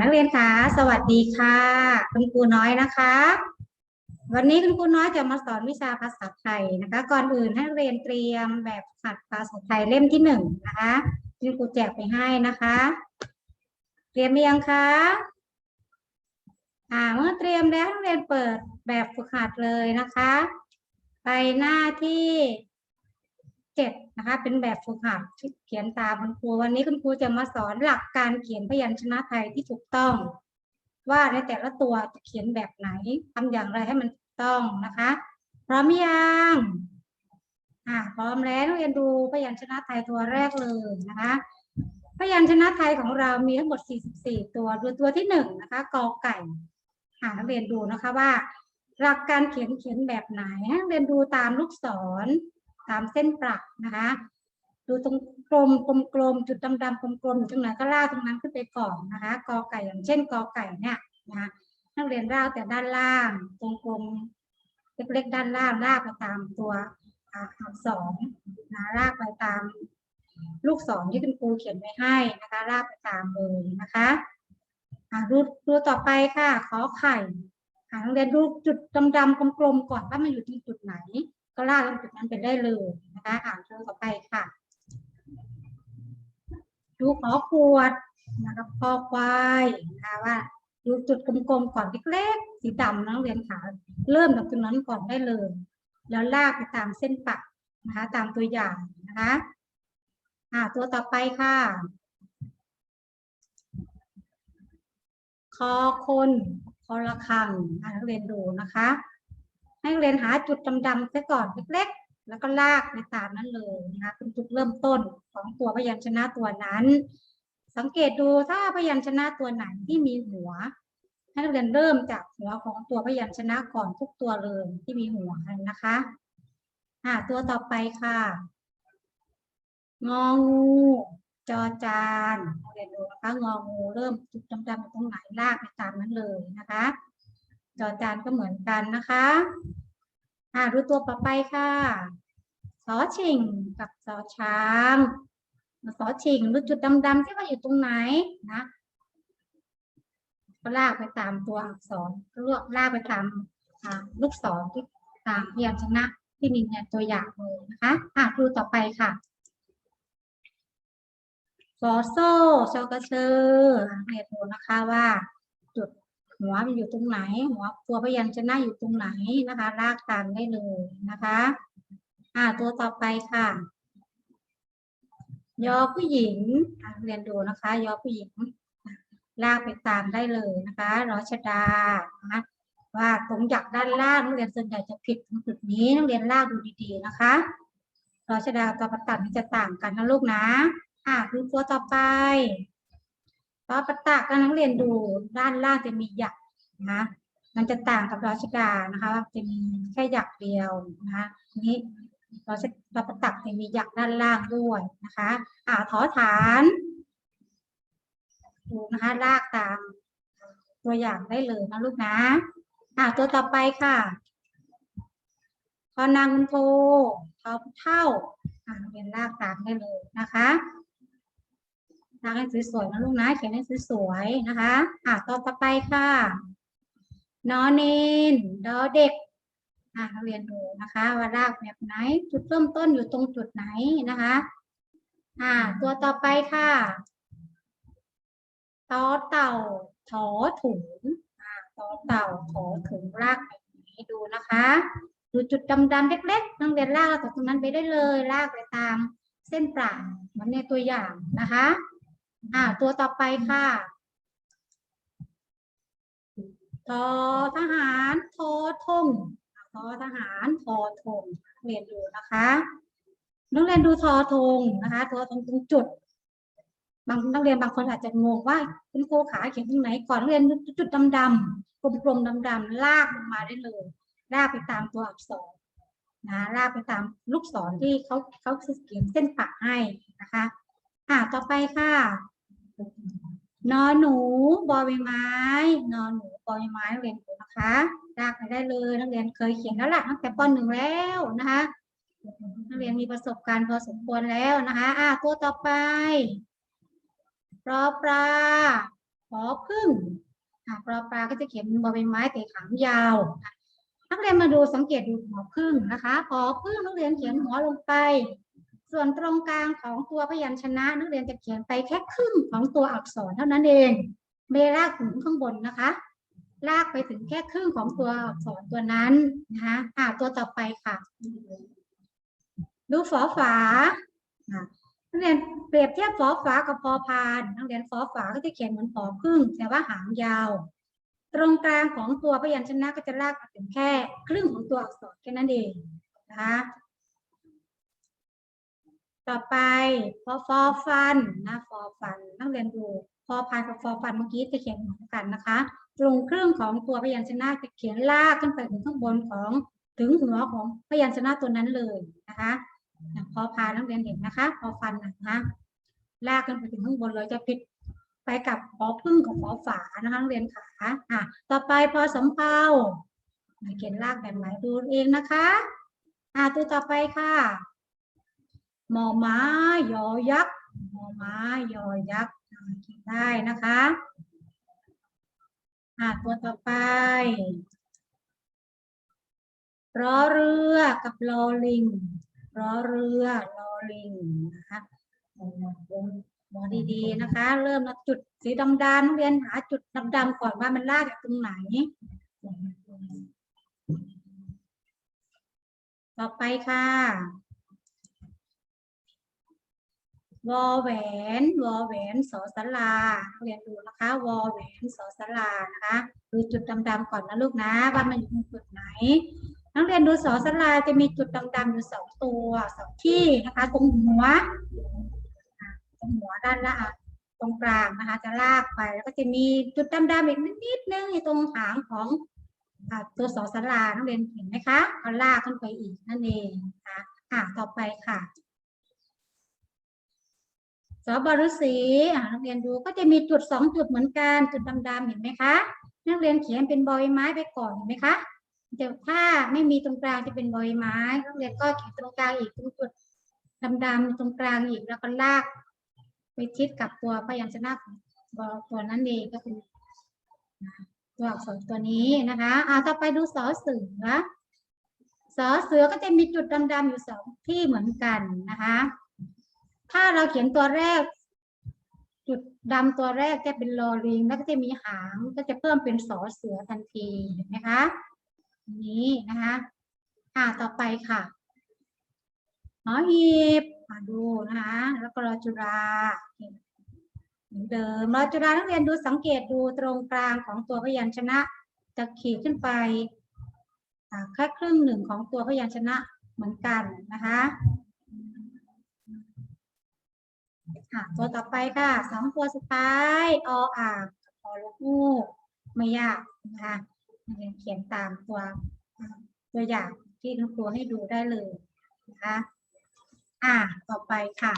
นักเรียนคะสวัสดีค่ะ คุณครูน้อยนะคะ วันนี้คุณครูน้อยจะมาสอนวิชาภาษาไทยนะคะ ก่อนอื่นให้นักเรียนเตรียมแบบฝึกหัดภาษาไทยเล่มที่หนึ่งนะคะที่ครูแจกไปให้นะคะเตรียมหรือยังคะอ่าเมื่อเตรียมแล้วนักเรียนเปิดแบบฝึกหัดเลยนะคะ ไปหน้าที่ เจ็ดนะคะ เป็นแบบฝึกหัดที่เขียนตามคุณครูวันนี้คุณครูจะมาสอนหลักการเขียนพยัญชนะไทยที่ถูกต้อง ว่าในแต่ละตัวจะเขียนแบบไหนทำอย่างไรให้มันถูกต้องนะคะพร้อมยังอ่าพร้อมแล้วนักเรียนดูพยัญชนะไทยตัวแรกเลยนะคะพยัญชนะไทยของเรามีทั้งหมด 44 ตัวดูตัวที่หนึ่งนะคะกอไก่อ่านักเรียนดูนะคะว่า หลักการเขียนเขียนแบบไหนให้นักเรียนดูตามลูกศร ตามเส้นประนะคะ ดูตรงกลมกลมกลมจุดดำๆกลมกลมตรงไหนก็ลากตรงนั้นขึ้นไปก่อนนะคะกอไก่อย่างเช่นกอไก่เนี่ยนะนักเรียนลากแต่ด้านล่างตรงกลมเล็กๆด้านล่างลากไปตามตัวอักษรนะลากไปตามลูกศรที่คุณครูเขียนไว้ให้นะคะลากไปตามเลยนะคะอ่าดูดต่อไปค่ะ ขอไข่อ่านักเรียนดูจุดดำๆกลมๆก่อนว่ามันอยู่ที่ ก็ลากตรงจุดนั้นไปได้เลยนะคะอ่านตัวต่อไปค่ะดูขอขวดนะคะคอควายนะคะว่าดูจุดกลมๆก่อนเล็กๆสีดำนักเรียนขาเริ่มจากตรงนั้นก่อนได้เลย แล้วลากไปตามเส้นปักนะคะ ตามตัวอย่างนะคะอ่าตัวต่อไปค่ะคอคนคอระคังนักเรียนดูนะคะ ให้นักเรียนหาจุดดำๆซะก่อนเล็กๆ แล้วก็ลากไปตามนั้นเลยนะคะเป็นจุดเริ่มต้นของตัวพยัญชนะตัวนั้น สังเกตดูถ้าพยัญชนะตัวไหนที่มีหัวให้นักเรียนเริ่มจากหัวของตัวพยัญชนะก่อนทุกตัวเลยที่มีหัวนะคะอ่าตัวต่อไปค่ะ งองูจอจานเรียนดูนะคะงองูเริ่มจุดดำๆตรงไหนลากไปตามนั้นเลยนะคะ จอจานก็เหมือนกันนะคะอ่าดูตัวต่อไปค่ะสอชิงกับสอช้างสอชิงดูจุดดำๆที่ว่าอยู่ตรงไหนนะก็ลากไปตามตัวอักษรก็ลวกลากไปตามลูกศรที่ตามพยัญชนะที่มีในตัวอย่างเลยนะคะอ่าดูต่อไปค่ะฟอโซชอกระเชอเรียนดูนะคะว่า จุด หัวมันอยู่ตรงไหน หัวตัวพยัญชนะอยู่ตรงไหนนะคะลากตามได้เลยนะคะ อ่าตัวต่อไปค่ะ ยอผู้หญิงเรียนดูนะคะ ยอผู้หญิง ลากไปตามได้เลยนะคะรอชดานะว่าตรงจากด้านล่างนักเรียนส่วนใหญ่จะผิดตรงจุดนี้นักเรียนลากดูดีๆนะคะรอชดากับประตัดนี่จะต่างกันนะลูกนะ อ่าดูตัวต่อไป ตอประตักนักเรียนดูด้านล่างจะมีหยักนะมันจะต่างกับรอชดานะคะจะมีแค่หยักเดียวนะคะนี้รอชดาประตักจะมีหยักด้านล่างด้วยนะคะ อ่าถอฐานดูนะคะลากตามตัวอย่างได้เลยนะลูกนะ อ่าตัวต่อไปค่ะพอนางคุณโทเท่าเท่าอ่าเรียนลากตามได้เลยนะคะ ลากให้สวยๆนะลูกนะเขียนให้สวยๆนะคะ อ่าตัวต่อไปค่ะนอเนนดอเด็กอ่าเรียนดูนะคะว่าลากแบบไหน จุดเริ่มต้นอยู่ตรงจุดไหนนะคะ อ่า ตัวต่อไปค่ะตอเต่าถอถุงอ่าตอเต่าถอถุงลากแบบนี้ดูนะคะ ดูจุดดำๆเล็กๆนักเรียนลากจาตรงนั้นไปได้เลยลากไปตามเส้นปลาเหมือนในตัวอย่างนะคะ อ่า ตัวต่อไปค่ะทอทหารทอทงทอทหารทอทงเรียนดูนะคะนักเรียนดูทอทงนะคะทอทงตรงจุด บางนักเรียนบางคนอาจจะงงว่าคุณครูขาเขียนตรงไหนก่อนนักเรียนดูจุดดำๆกลมๆดำๆลากลงมาได้เลย ลากไปตามตัวอักษรนะลากไปตามลูกศรที่เขาเขาเขียนเส้นปักให้นะคะ อ่าต่อไปค่ะ นอหนูบอใบไม้นอหนูบอใบไม้นักเรียนดูนะคะลากไปได้เลยนักเรียนเคยเขียนแล้วล่ะตั้งแต่ปหนึ่งแล้วนะคะนักเรียนมีประสบการณ์พอสมควรแล้วนะคะอ่าตัวต่อไปรอปลาพอพึ่งอ่าปลอปลาก็จะเขียนบอใบไม้แต่หางยาวนักเรียนมาดูสังเกตดูหอพึ่งนะคะหอพึ่งนักเรียนเขียนหัวลงไป ส่วนตรงกลางของตัวพยัญชนะ นักเรียนจะเขียนไปแค่ครึ่งของตัวอักษรเท่านั้นเองไม่ลากถึงข้างบนนะคะ ลากไปถึงแค่ครึ่งของตัวอักษรตัวนั้นนะคะอ่าตัวต่อไปค่ะ ดูฝอฝาอะนักเรียนเปรียบเทียบฝอฝากับพอพานนักเรียนฝอฝาก็จะเขียนเหมือนฝอพึ่งแต่ว่าหางยาว ตรงกลางของตัวพยัญชนะก็จะลากไปถึงแค่ครึ่งของตัวอักษรแค่นั้นเองนะคะ ต่อไปพอฟอฟันนะฟอฟันนักเรียนดูพอพานกับฟอฟันเมื่อกี้จะเขียนเหมือนกันนะคะตรงครึ่งของตัวพยัญชนะจะเขียนลากขึ้นไปถึงข้างบนของถึงหัวของพยัญชนะตัวนั้นเลยนะคะพอพานนักเรียนเห็นนะคะ พอฟันนะคะลากขึ้นไปถึงข้างบนเลยจะผิดไปกับพอพึ่งกับพอฝานะคะนักเรียนขาอะต่อไปพอสำเภาเขียนลากแบบไหนดูเองนะคะ อะตัวต่อไปค่ะ มอม้ายอยักษ์หมอม้ายอยักษ์อ่าเขียนได้นะคะอ่าตัวต่อไปรอเรือกับลอลิงรอเรือลอลิงนะคะมองดีๆนะคะ เริ่มจากจุดสีดำๆนักเรียนหาจุดดำๆก่อนว่ามันลากจากตรงไหน ต่อไปค่ะ วอแหวนวอแหวนสอสลาเรียนดูนะคะวอแหวนสอสลานะคะดูจุดดำๆก่อนนะลูกนะว่ามันอยู่ตรงจุดไหน นักเรียนดูสอสลาจะมีจุดดำๆอยู่สองตัวสองที่นะคะตรงหัวตรงหัวด้านละตรงกลางนะคะ จะลากไปแล้วก็จะมีจุดดำๆอีกนิดนึงอยู่ตรงหางของตัวสอสลานักเรียนเห็นไหมคะเขาลากขึ้นไปอีกนั่นเองนะคะอะต่อไปค่ะ สบฤษีนักเรียนดูก็จะมีจุดสองจุดเหมือนกันจุดดำๆเห็นไหมคะ นักเรียนเขียนเป็นบอยไม้ไปก่อนเห็นไหมคะเดี๋ยวถ้าไม่มีตรงกลางจะเป็นบอยไม้นักเรียนก็เขียนตรงกลางอีกตรงจุดดำๆตรงกลางอีกแล้วก็ลากไปชิดกับตัวพยัญชนะของตัวนั้นเองก็คือตัวอักษรตัวนี้นะคะเอาต่อไปดูสอเสือสอเสือก็จะมีจุดดำๆอยู่สองที่เหมือนกันนะคะ ถ้าเราเขียนตัวแรก จุดดำตัวแรกจะเป็นลอลิง แล้วก็จะมีหางก็จะเพิ่มเป็นสอเสือทันทีเห็นไหมคะนี้นะคะอ่าต่อไปค่ะหอหีบมาดูนะคะแล้วก็รอจุราเหมือนเดิมรอจุรานักเรียนดูสังเกตดูตรงกลางของตัวพยัญชนะจะขีดขึ้นไปอ่าแค่ครึ่งหนึ่งของตัวพยัญชนะเหมือนกันนะคะ ค่ะ ตัวต่อไปค่ะสองตัวสุดท้ายออ่างพอลูกฮูไม่ยากนะคะเรียนเขียนตามตัวตัวอย่างที่คุณครูให้ดูได้เลยนะคะอ่าต่อไปค่ะ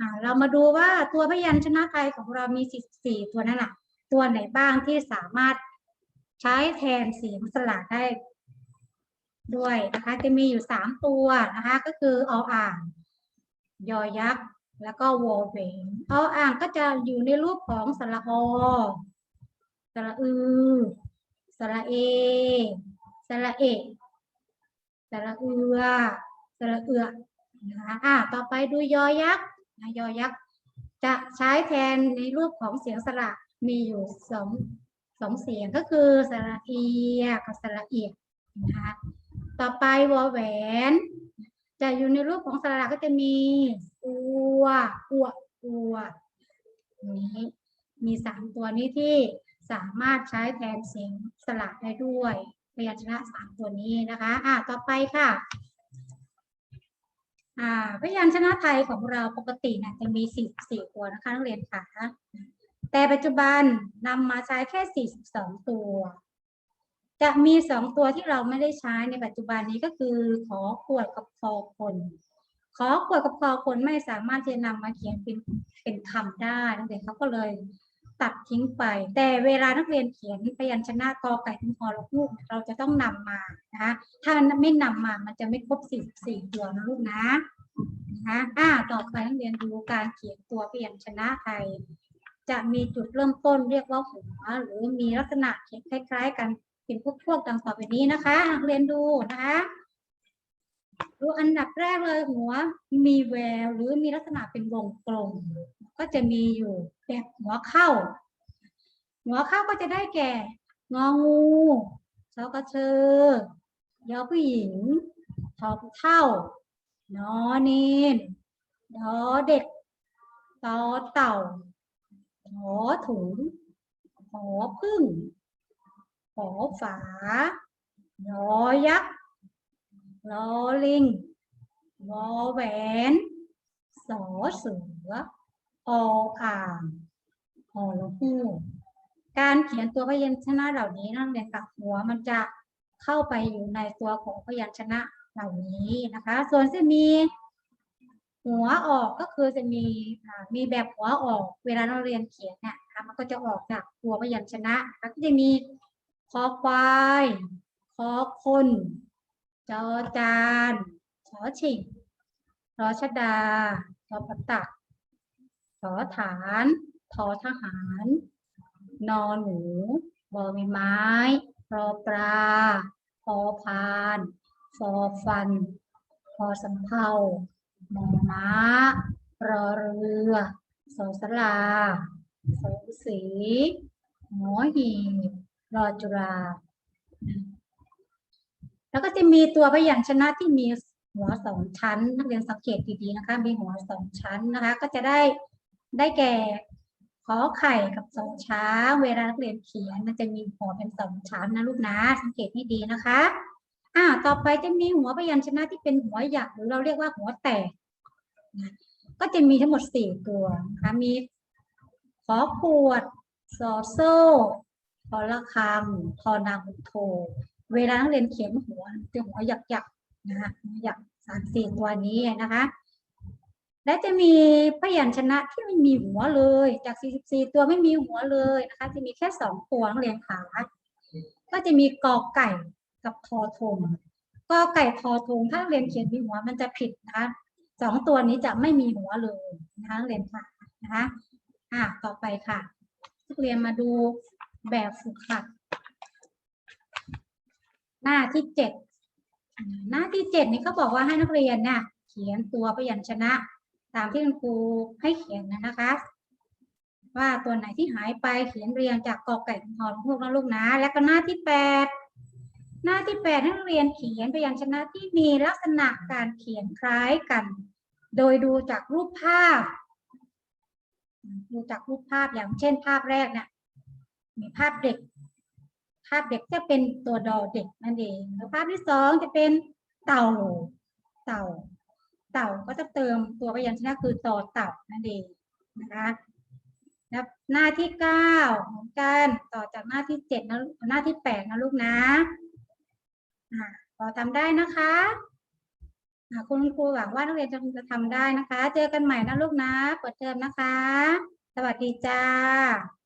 อ่าเรามาดูว่าตัวพยัญชนะไทยของเรามี 14 ตัวนั่นแหละตัวไหนบ้างที่สามารถใช้แทนเสียงสระได้ ด้วยนะคะจะมีอยู่สามตัวนะคะก็คือออ่าง ยอยักษ์ แล้วก็วอเวนออ่างก็จะอยู่ในรูปของสระอสระอือสระเอสระเอกสระเอือสระเอือนะคะอ่าต่อไปดูยอยักษ์นะยอยักษ์จะใช้แทนในรูปของเสียงสระมีอยู่สองสองเสียงก็คือสระเอียกับสระเอียนะคะ ต่อไปวอแหวนจะอยู่ในรูปของสระก็จะมีอัวอัวอัวนี้มีสามตัวนี้ที่สามารถใช้แทนเสียงสระได้ด้วยพยัญชนะสามตัวนี้นะคะอ่าต่อไปค่ะอ่าพยัญชนะไทยของเราปกตินี่ยจะมีสี่สี่ตัวนะคะนักเรียนค่ะแต่ปัจจุบันนำมาใช้แค่สี่สิบสองตัว จะมีสองตัวที่เราไม่ได้ใช้ในปัจจุบันนี้ก็คือ ขอขวดกับคอคน ขอขวดกับคอคนไม่สามารถที่จะนำมาเขียนเป็นเป็นคำได้นักเรียนเขาก็เลยตัดทิ้งไป แต่เวลานักเรียนเขียนพยัญชนะกอไก่ถึงคอลูกลูกเราจะต้องนำมานะคะถ้าไม่นำมามันจะไม่ครบสี่สี่ตัวนะลูกนะนะคะอ่าต่อไปนักเรียนดูการเขียนตัวพยัญชนะไทย จะมีจุดเริ่มต้นเรียกว่าหัวหรือมีลักษณะเขียนคล้าย ๆ กัน เป็นพวกๆดังต่อไปนี้นะคะ เรียนดูนะคะดูอันดับแรกเลยหัวมีแววหรือมีลักษณะเป็นวงกลม ก็จะมีอยู่แบบหัวเข้า หัวเข้าก็จะได้แก่ งองูชอกระเชอยอผู้หญิงทอผู้เท่านอเนนดอเด็กตอเต่าหอถุงหอพึ่ง หอฝายอยักษ์ลอลิงวอแหวนสอเสือออ่างหอลหูการเขียนตัวพยัญชนะเหล่านี้นักเรียนกับหัวมันจะเข้าไปอยู่ในตัวของพยัญชนะเหล่านี้นะคะ ส่วนจะมีหัวออกก็คือจะมีมีแบบหัวออก เวลาเราเรียนเขียนเนี่ยนะคะมันก็จะออกจากตัวพยัญชนะนะคะก็จะมี คอควาย คอคนจอจานชอฉิงรอชดาทอปตักสอฐานทอทหาร นอนหนูบอใบไม้ รอปลาพอพานฟอฟัน พอสำเภามอม้า รอเรือสอสลาสอสีหอหีบ รอจุราแล้วก็จะมีตัวพยัญชนะที่มีหัวสองชั้น นักเรียนสังเกตดีๆนะคะ มีหัวสองชั้นนะคะ ก็จะได้ได้แก่ขอไข่กับสองช้างเวลานักเรียนเขียนมันจะมีหัวเป็นสองชั้นนะลูกนะสังเกตให้ดีนะคะอ่าต่อไปจะมีหัวพยัญชนะที่เป็นหัวหยักหรือเราเรียกว่าหัวแตกนะก็จะมีทั้งหมดสี่ตัวนะคะมีขอขวดซอโซ่ ทอละคังทอนางโท เวลาเรียนเขียนหัวจะหัวหยักๆนะฮะหยักสามสี่ตัวนี้นะคะ และจะมีพยัญชนะที่ไม่มีหัวเลย จาก 44 ตัวไม่มีหัวเลยนะคะ จะมีแค่สองตัวนักเรียนขา ก็จะมีกอไก่กับทอทงกอไก่ทอทงถ้านเรียนเขียนมีหัวมันจะผิดนะคะสองตัวนี้จะไม่มีหัวเลยนะคะนักเรียนค่ะนะคะอะต่อไปค่ะนักเรียนมาดู แบบฝึกหัด หน้าที่เจ็ดหน้าที่เจ็ดนี่เขาบอกว่าให้นักเรียนเนี่ยเขียนตัวพยัญชนะ ตามที่คุณครูให้เขียนนะนะคะ ว่าตัวไหนที่หายไปเขียนเรียงจากกอไก่ถึงทอลูกนะลูกนะ แล้วก็หน้าที่แปดหน้าที่แปดให้นักเรียนเขียนพยัญชนะที่มีลักษณะการเขียนคล้ายกัน โดยดูจากรูปภาพ ดูจากรูปภาพอย่างเช่นภาพแรกเนี่ย มีภาพเด็ก ภาพเด็กจะเป็นตัวดอเด็กนั่นเองแล้วภาพที่สองจะเป็นเต่า เต่า เต่าก็จะเติมตัวพยัญชนะคือต่อเต่านั่นเองนะคะหน้าที่เก้าเหมือนกันต่อจากหน้าที่เจ็ดนะหน้าที่แปดนะลูกนะอ่าพอทำได้นะคะคุณครูหวังว่านักเรียนจะจะทำได้นะคะ เจอกันใหม่นะลูกนะ เปิดเทอมนะคะ สวัสดีจ้า